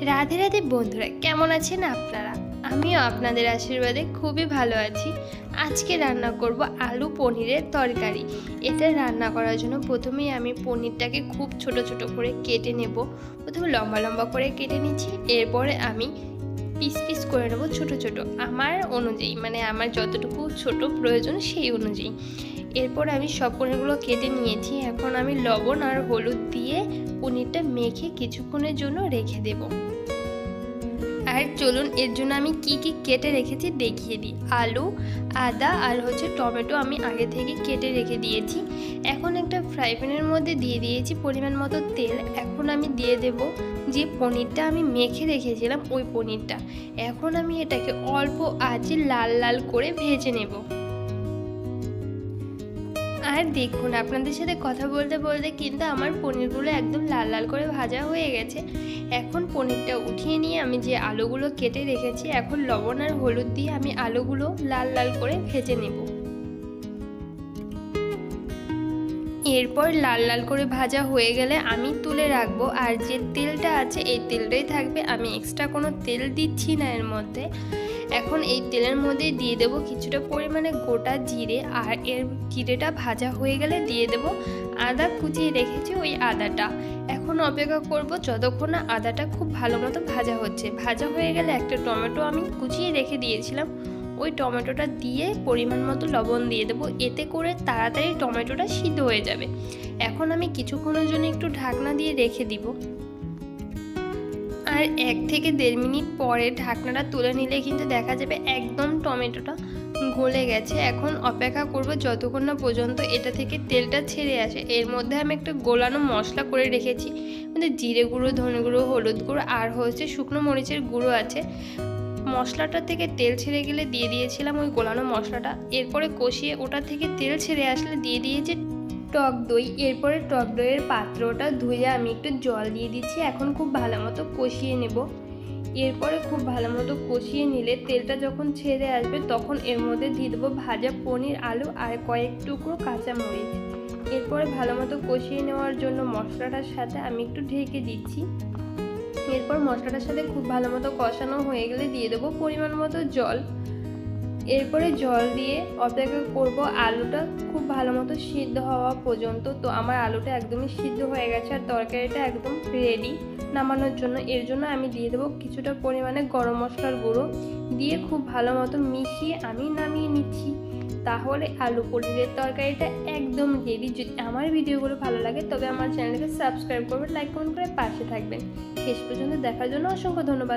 রাধে রাধে বন্ধুরা, কেমন আছেন আপনারা? আমিও আপনাদের আশীর্বাদে খুবই ভালো আছি। আজকে রান্না করব আলু পনিরের তরকারি। এটা রান্না করার জন্য প্রথমেই আমি পনিরটাকে খুব ছোট ছোট করে কেটে নেব। প্রথমে লম্বা লম্বা করে কেটে নিচ্ছি। এরপরে আমি পিস পিস করে নেব ছোট ছোট। আমার অনুযায়ী মানে আমার যতটুকু ছোট প্রয়োজন সেই অনুযায়ী। এরপর আমি সব পনিরগুলো কেটে নিয়েছি। এখন আমি লবণ আর হলুদ দিয়ে পনিরটা মেখে কিছুক্ষণের জন্য রেখে দেব। আর চলুন, এর জন্য আমি কি কি কেটে রেখেছি দেখিয়ে দিই। আলু, আদা আর হচ্ছে টমেটো আমি আগে থেকে কেটে রেখে দিয়েছি। এখন একটা ফ্রাই প্যানের মধ্যে দিয়ে দিয়েছি পরিমাণ মতো তেল। এখন আমি দিয়ে দেব যে পনিরটা আমি মেখে রেখেছিলাম ওই পনিরটা। এখন আমি এটাকে অল্প আঁচে লাল লাল করে ভেজে নেব। আর দেখুন, আপনাদের সাথে কথা বলতে বলতে কিন্তু আমার পনিরগুলো একদম লাল লাল করে ভাজা হয়ে গেছে। এখন পনিরটা উঠিয়ে নিয়ে আমি যে আলুগুলো কেটে রেখেছি, এখন লবণ আর হলুদ দিয়ে আমি আলুগুলো লাল লাল করে ভেজে নেব। এরপর লাল লাল করে ভাজা হয়ে গেলে আমি তুলে রাখব, আর যে তেলটা আছে, এই তেলটাই থাকবে। আমি এক্সট্রা কোনো তেল দিচ্ছি না এর মধ্যে। এখন এই তেলের মধ্যে দিয়ে দেব কিছুটা পরিমাণে গোটা জিরে আর এর জিরেটা ভাজা হয়ে গেলে দিয়ে দেব আদা কুচিয়ে রেখেছি ওই আদাটা। এখন অপেক্ষা করব যতক্ষণ না আদাটা খুব ভালো মতো ভাজা হচ্ছে। ভাজা হয়ে গেলে একটা টমেটো আমি কুচিয়ে রেখে দিয়েছিলাম। ওই টমেটোটা দিয়ে পরিমাণ মতো লবণ দিয়ে দেবো। এতে করে তাড়াতাড়ি টমেটোটা সিদ্ধ হয়ে যাবে। এখন আমি কিছুক্ষণের জন্য একটু ঢাকনা দিয়ে রেখে দিব। আর এক থেকে দেড় মিনিট পরে ঢাকনাটা তুলে নিলে কিন্তু দেখা যাবে একদম টমেটোটা গলে গেছে। এখন অপেক্ষা করব যতক্ষণ না পর্যন্ত এটা থেকে তেলটা ছেড়ে আসে। এর মধ্যে আমি একটা গোলানো মশলা করে রেখেছি। মানে জিরে গুঁড়ো, ধনে গুঁড়ো, হলুদ গুঁড়ো আর হচ্ছে শুকনো মরিচের গুঁড়ো আছে। মশলাটা থেকে তেল ছেড়ে গেলে দিয়ে দিয়েছিলাম ওই গোলানো মশলাটা। এরপরে কষিয়ে ওটা থেকে তেল ছেড়ে আসলে দিয়ে দিয়েছি টক দই, এরপরে টক দইয়ের পাত্রটা ধুয়ে আমি একটু জল দিয়ে দিচ্ছি। এখন খুব ভালো মতো কষিয়ে নেব। এরপরে খুব ভালো মতো কষিয়ে নিলে তেলটা যখন ছেড়ে আসবে তখন এর মধ্যে দিয়ে দেবো ভাজা পনির আলু আর কয়েক টুকরো কাঁচা মরিচ এরপরে ভালো মতো কষিয়ে নেওয়ার জন্য মশলাটার সাথে আমি একটু ঢেকে দিচ্ছি। এরপর মশলাটার সাথে খুব ভালো মতো কষানো হয়ে গেলে দিয়ে দেবো পরিমাণ মতো জল। এরপরে জল দিয়ে অপেক্ষা করব। আলুটা খুব ভালো মতো সিদ্ধ হওয়া পর্যন্ত। তো আমার আলুটা একদমই সিদ্ধ হয়ে গেছে আর তরকারিটা একদম রেডি নামানোর জন্য। এর জন্য আমি দিয়ে দেবো কিছুটা পরিমাণে গরম মশলার গুঁড়ো। দিয়ে খুব ভালো মতো মিশিয়ে আমি নামিয়ে নিচ্ছি। তাহলে আলু পনিরের তরকারিটা একদম রেডি যদি আমার ভিডিওগুলো ভালো লাগে, তবে আমার চ্যানেলকে সাবস্ক্রাইব করবেন লাইক কমেন্ট করে পাশে থাকবেন। শেষ পর্যন্ত দেখার জন্য অসংখ্য ধন্যবাদ।